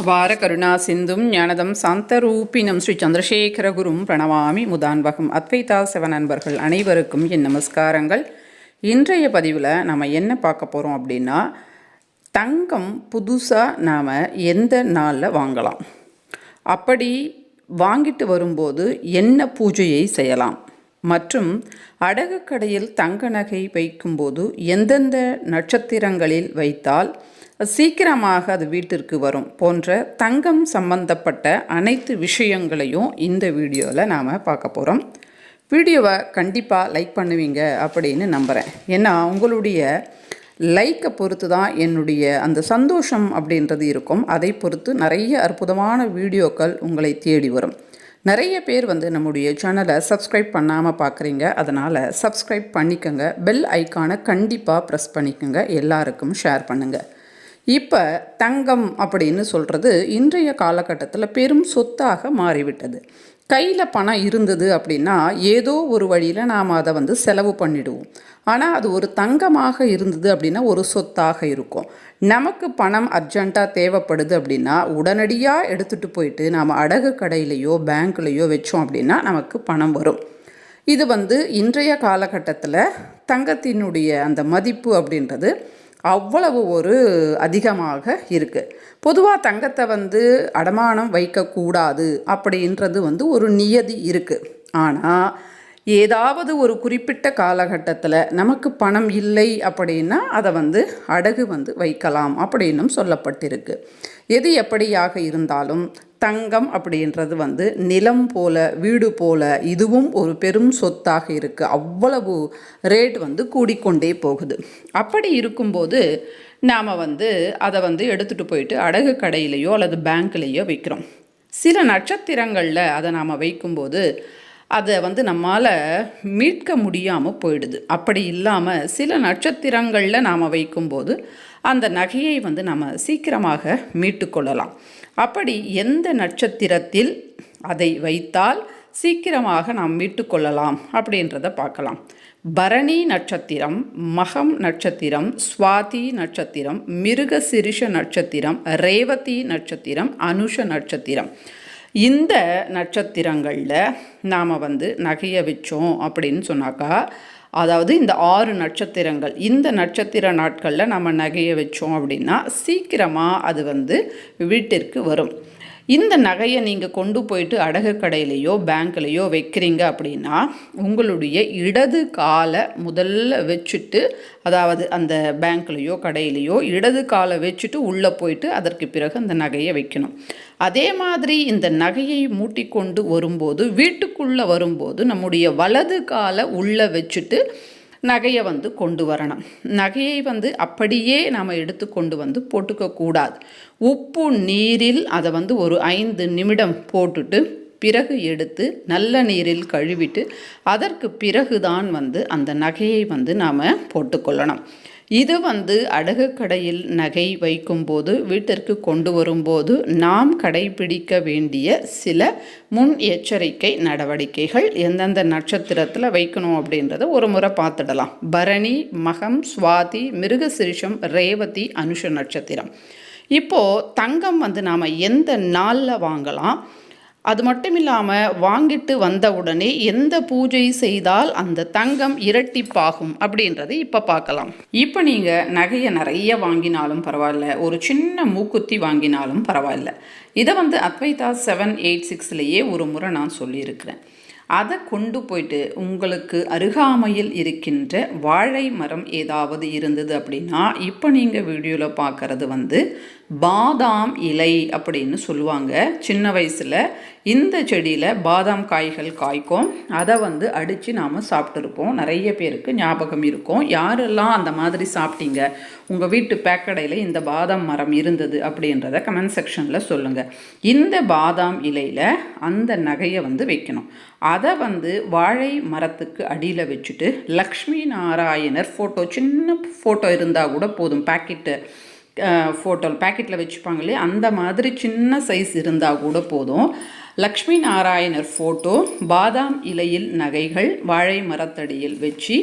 அபார கருணா சிந்தும் ஞானதம் சாந்தரூபினம் ஸ்ரீ சந்திரசேகரகுரும் பிரணவாமி முதான்பகம் அத்வைதா சிவ நண்பர்கள் அனைவருக்கும் என் நமஸ்காரங்கள். இன்றைய பதிவில் நம்ம என்ன பார்க்க போகிறோம் அப்படின்னா தங்கம் புதுசாக நாம் எந்த நாளில் வாங்கலாம்? அப்படி வாங்கிட்டு வரும்போது என்ன பூஜையை செய்யலாம்? மற்றும் அடகு கடையில் தங்க நகை வைக்கும்போது எந்தெந்த நட்சத்திரங்களில் வைத்தால் சீக்கிரமாக அது வீட்டிற்கு வரும் போன்ற தங்கம் சம்பந்தப்பட்ட அனைத்து விஷயங்களையும் இந்த வீடியோவில் நாம் பார்க்க போகிறோம் வீடியோவை கண்டிப்பாக லைக் பண்ணுவீங்க அப்படின்னு நம்புகிறேன் ஏன்னா உங்களுடைய லைக்கை பொறுத்து தான் என்னுடைய அந்த சந்தோஷம் அப்படின்றது இருக்கும். அதை பொறுத்து நிறைய அற்புதமான வீடியோக்கள் உங்களை தேடி வரும். நிறைய பேர் வந்து நம்முடைய சேனலை சப்ஸ்கிரைப் பண்ணாமல் பார்க்குறீங்க அதனால் சப்ஸ்கிரைப் பண்ணிக்கோங்க. பெல் ஐக்கானை கண்டிப்பாக ப்ரெஸ் பண்ணிக்கோங்க. எல்லாருக்கும் ஷேர் பண்ணுங்கள் இப்போ தங்கம் அப்படின்னு சொல்கிறது இன்றைய காலகட்டத்தில் பெரும் சொத்தாக மாறிவிட்டது. கையில் பணம் இருந்தது அப்படின்னா ஏதோ ஒரு வழியில் நாம் அதை வந்து செலவு பண்ணிடுவோம். ஆனால் அது ஒரு தங்கமாக இருந்தது அப்படின்னா ஒரு சொத்தாக இருக்கும். நமக்கு பணம் அர்ஜெண்ட்டாக தேவைப்படுது அப்படின்னா உடனடியாக எடுத்துகிட்டு போயிட்டு நாம் அடகு கடையிலையோ பேங்க்லேயோ வச்சோம் அப்படின்னா நமக்கு பணம் வரும். இது வந்து இன்றைய காலகட்டத்தில் தங்கத்தினுடைய அந்த மதிப்பு அப்படின்றது அவ்வளவு ஒரு அதிகமாக இருக்குது பொதுவாக தங்கத்தை வந்து அடமானம் வைக்கக்கூடாது அப்படின்றது வந்து ஒரு நியதி இருக்குது ஆனால் ஏதாவது ஒரு குறிப்பிட்ட காலகட்டத்தில் நமக்கு பணம் இல்லை அப்படின்னா அதை வந்து அடகு வந்து வைக்கலாம் அப்படின்னும் சொல்லப்பட்டிருக்கு. எது எப்படியாக இருந்தாலும் தங்கம் அப்படின்றது வந்து நிலம் போல வீடு போல இதுவும் ஒரு பெரும் சொத்தாக இருக்குது அவ்வளவு ரேட் வந்து கூடிக்கொண்டே போகுது. அப்படி இருக்கும்போது நாம் வந்து அதை வந்து எடுத்துகிட்டு போயிட்டு அடகு கடையிலையோ அல்லது பேங்க்லேயோ வைக்கிறோம். சில நட்சத்திரங்களில் அதை நாம் வைக்கும்போது அதை வந்து நம்மால் மீட்க முடியாமல் போயிடுது. அப்படி இல்லாமல் சில நட்சத்திரங்களில் நாம் வைக்கும்போது அந்த நகையை வந்து நம்ம சீக்கிரமாக மீட்டு கொள்ளலாம். அப்படி எந்த நட்சத்திரத்தில் அதை வைத்தால் சீக்கிரமாக நாம் மீட்டுக்கொள்ளலாம் அப்படின்றத பார்க்கலாம். பரணி நட்சத்திரம் மகம் நட்சத்திரம் சுவாதி நட்சத்திரம் மிருக சிரிஷ நட்சத்திரம் ரேவதி நட்சத்திரம் அனுஷ நட்சத்திரம். இந்த நட்சத்திரங்களில் நாம் வந்து நகையை வச்சோம் அப்படின்னு சொன்னாக்கா அதாவது இந்த ஆறு நட்சத்திரங்கள் இந்த நட்சத்திர நாட்களில் நம்ம நகையை வச்சோம் அப்படின்னா சீக்கிரமாக அது வந்து வீட்டிற்கு வரும். இந்த நகையை நீங்கள் கொண்டு போயிட்டு அடகு கடையிலையோ பேங்க்லேயோ வைக்கிறீங்க அப்படின்னா உங்களுடைய இடது காலை முதல்ல வச்சுட்டு அதாவது அந்த பேங்க்லேயோ கடையிலையோ இடது காலை வச்சுட்டு உள்ளே போயிட்டு அதற்கு பிறகு அந்த நகையை வைக்கணும். அதே மாதிரி இந்த நகையை மூட்டிக்கொண்டு வரும்போது வீட்டுக்குள்ளே வரும்போது நம்முடைய வலது காலை உள்ளே வச்சுட்டு நகையை வந்து கொண்டு வரணும். நகையை வந்து அப்படியே நாம் எடுத்து கொண்டு வந்து போட்டுக்கக்கூடாது உப்பு நீரில் அதை வந்து ஒரு ஐந்து நிமிடம் போட்டுட்டு பிறகு எடுத்து நல்ல நீரில் கழுவிட்டு அதற்கு பிறகுதான் வந்து அந்த நகையை வந்து நாம் போட்டுக்கொள்ளணும். இது வந்து அடகு கடையில் நகை வைக்கும்போது வீட்டிற்கு கொண்டு வரும்போது நாம் கடைபிடிக்க வேண்டிய சில முன் எச்சரிக்கை நடவடிக்கைகள் எந்தெந்த நட்சத்திரத்தில் வைக்கணும் அப்படின்றத ஒரு முறை பார்த்துடலாம். பரணி மகம் சுவாதி மிருகசிரிஷம் ரேவதி அனுஷ நட்சத்திரம். இப்போது தங்கம் வந்து நாம் எந்த நாளில் வாங்கலாம்? அது மட்டும் இல்லாமல் வாங்கிட்டு வந்த உடனே எந்த பூஜை செய்தால் அந்த தங்கம் இரட்டிப்பாகும் அப்படின்றது இப்போ பார்க்கலாம். இப்போ நீங்கள் நகையை நிறைய வாங்கினாலும் பரவாயில்ல ஒரு சின்ன மூக்குத்தி வாங்கினாலும் பரவாயில்ல. இதை வந்து அத்வைதா செவன் எயிட் சிக்ஸ்லேயே ஒரு முறை நான் சொல்லியிருக்கிறேன். அதை கொண்டு போயிட்டு உங்களுக்கு அருகாமையில் இருக்கின்ற வாழை மரம் ஏதாவது இருந்தது அப்படின்னா இப்போ நீங்கள் வீடியோவில் பார்க்குறது வந்து பாதாம் இலை அப்படின்னு சொல்லுவாங்க. சின்ன வயசில் இந்த செடியில் பாதாம் காய்கள் காய்க்கும். அதை வந்து அடித்து நாம் சாப்பிட்ருப்போம் நிறைய பேருக்கு ஞாபகம் இருக்கும். யாரெல்லாம் அந்த மாதிரி சாப்பிட்டீங்க? உங்கள் வீட்டு பேக்கடையில் இந்த பாதாம் மரம் இருந்தது அப்படின்றத கமெண்ட் செக்ஷனில் சொல்லுங்கள் இந்த பாதாம் இலையில் அந்த நகையை வந்து வைக்கணும். அதை வந்து வாழை மரத்துக்கு அடியில் வச்சுட்டு லக்ஷ்மி நாராயணர் ஃபோட்டோ சின்ன ஃபோட்டோ இருந்தால் கூட போதும். பேக்கெட்டு ஃபோட்டோ பேக்கெட்டில் வச்சுப்பாங்க இல்லையா? அந்த மாதிரி சின்ன சைஸ் இருந்தால் கூட போதும். லக்ஷ்மி நாராயணர் ஃபோட்டோ பாதாம் இலையில் நகைகள் வாழை மரத்தடியில் வச்சு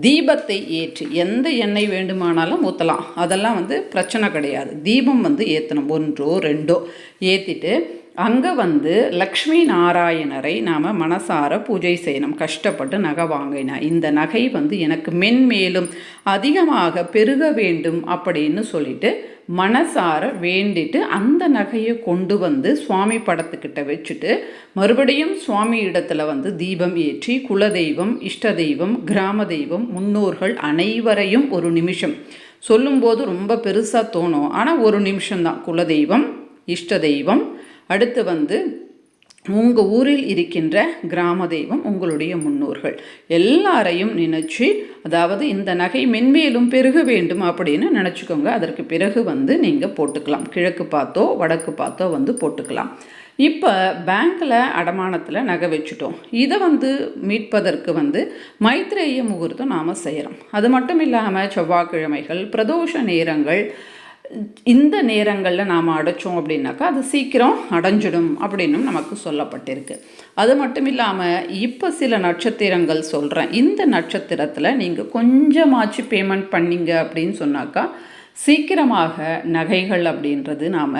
தீபத்தை ஏற்றி எந்த எண்ணெய் வேண்டுமானாலும் ஊற்றலாம் அதெல்லாம் வந்து பிரச்சனை கிடையாது. தீபம் வந்து ஏற்றணும் ஒன்றோ ரெண்டோ ஏற்றிட்டு அங்கே வந்து லக்ஷ்மி நாராயணரை நாம் மனசார பூஜை செய்யணும் கஷ்டப்பட்டு நகை வாங்கினா. இந்த நகை வந்து எனக்கு மென்மேலும் அதிகமாக பெருக வேண்டும் அப்படின்னு சொல்லிட்டு மனசார வேண்டிட்டு அந்த நகையை கொண்டு வந்து சுவாமி படத்துக்கிட்ட வச்சுட்டு மறுபடியும் சுவாமி இடத்துல வந்து தீபம் ஏற்றி குலதெய்வம் இஷ்ட தெய்வம் கிராம தெய்வம் முன்னோர்கள் அனைவரையும் ஒரு நிமிஷம் சொல்லும்போது ரொம்ப பெருசாக தோணும். ஆனால் ஒரு நிமிஷம்தான். குலதெய்வம் இஷ்ட தெய்வம் அடுத்து வந்து உங்கள் ஊரில் இருக்கின்ற கிராம தெய்வம் உங்களுடைய முன்னோர்கள். எல்லாரையும் நினச்சி அதாவது இந்த நகை மென்மேலும் பெருக வேண்டும் அப்படின்னு நினச்சிக்கோங்க. அதற்கு பிறகு வந்து நீங்கள் போட்டுக்கலாம். கிழக்கு பார்த்தோ வடக்கு பார்த்தோ வந்து போட்டுக்கலாம். இப்போ பேங்க்கில் அடமானத்தில் நகை வச்சுட்டோம். இதை வந்து மீட்பதற்கு வந்து மைத்ரேய முகூர்த்தம் நாம் செய்கிறோம் அது மட்டும் இல்லாமல் செவ்வாய்க்கிழமைகள் பிரதோஷ நேரங்கள் இந்த நேரங்களில் நாம் அடைச்சோம் அப்படின்னாக்கா அது சீக்கிரம் அடைஞ்சிடும் அப்படின்னும் நமக்கு சொல்லப்பட்டிருக்கு. அது மட்டும் இல்லாமல் இப்போ சில நட்சத்திரங்கள் சொல்கிறேன் இந்த நட்சத்திரத்தில் நீங்கள் கொஞ்சமாச்சு பேமெண்ட் பண்ணிங்க அப்படின்னு சொன்னாக்கா சீக்கிரமாக நகைகள் அப்படின்றது நாம்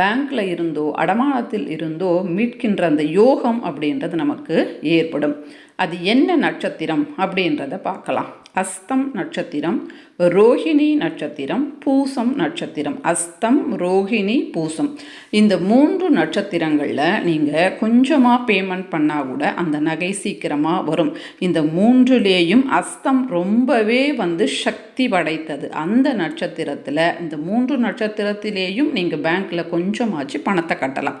பேங்க்கில் இருந்தோ அடமானத்தில் இருந்தோ மீட்கின்ற அந்த யோகம் அப்படின்றது நமக்கு ஏற்படும். அது என்ன நட்சத்திரம் அப்படின்றத பார்க்கலாம். அஸ்தம் நட்சத்திரம் ரோஹிணி நட்சத்திரம் பூசம் நட்சத்திரம். அஸ்தம் ரோஹிணி பூசம். இந்த மூன்று நட்சத்திரங்களில் நீங்கள் கொஞ்சமாக பேமெண்ட் பண்ணால் கூட அந்த நகை சீக்கிரமாக வரும். இந்த மூன்றுலேயும் அஸ்தம் ரொம்பவே வந்து சக்தி படைத்தது. அந்த நட்சத்திரத்தில் இந்த மூன்று நட்சத்திரத்திலேயும் நீங்கள் பேங்க்கில் கொஞ்சமாச்சு பணத்தை கட்டலாம்.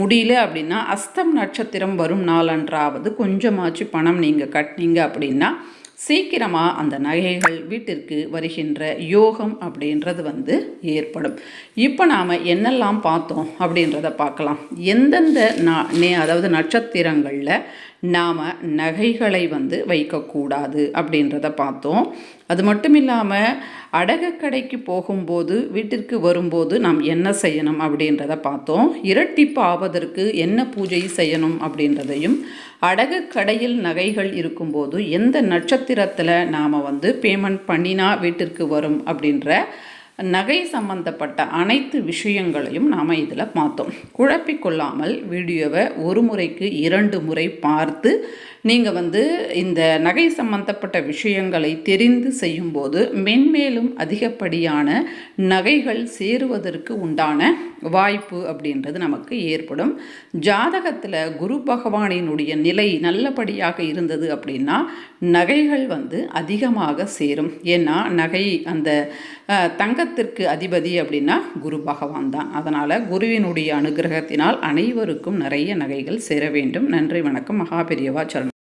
முடியல அப்படின்னா அஸ்தம் நட்சத்திரம் வரும் நாளன்றாவது கொஞ்சமாச்சு பணம் நீங்கள் கட்டினீங்க அப்படின்னா சீக்கிரமாக அந்த நகைகள் வீட்டிற்கு வருகின்ற யோகம் அப்படின்றது வந்து ஏற்படும். இப்போ நாம் என்னெல்லாம் பார்த்தோம் அப்படின்றத பார்க்கலாம். எந்தெந்த நே அதாவது நட்சத்திரங்களில் நாம் நகைகளை வந்து வைக்கக்கூடாது அப்படின்றத பார்த்தோம். அது மட்டும் இல்லாமல் அடகு கடைக்கு போகும்போது வீட்டிற்கு வரும்போது நாம் என்ன செய்யணும் அப்படின்றத பார்த்தோம். இரட்டிப்பு ஆவதற்கு என்ன பூஜை செய்யணும் அப்படின்றதையும் அடகு கடையில் நகைகள் இருக்கும்போது எந்த நட்சத்திரத்தில் நாம் வந்து பேமெண்ட் பண்ணினா வீட்டிற்கு வரும் அப்படின்ற நகை சம்பந்தப்பட்ட அனைத்து விஷயங்களையும் நாம் இதில் பார்த்தோம். குழப்பிக்கொள்ளாமல் வீடியோவை ஒரு முறைக்கு இரண்டு முறை பார்த்து நீங்கள் வந்து இந்த நகை சம்பந்தப்பட்ட விஷயங்களை தெரிந்து செய்யும்போது மென்மேலும் அதிகப்படியான நகைகள் சேருவதற்கு உண்டான வாய்ப்பு அப்படின்றது நமக்கு ஏற்படும். ஜாதகத்தில் குரு பகவானினுடைய நிலை நல்லபடியாக இருந்தது அப்படின்னா நகைகள் வந்து அதிகமாக சேரும். ஏன்னா நகை அந்த தங்க தங்கத்திற்கு அதிபதி அப்படின்னா குரு பகவான் தான். அதனால் குருவினுடைய அனுகிரகத்தினால் அனைவருக்கும் நிறைய நகைகள் சேர வேண்டும். நன்றி வணக்கம். மகாபெரியவா சரண்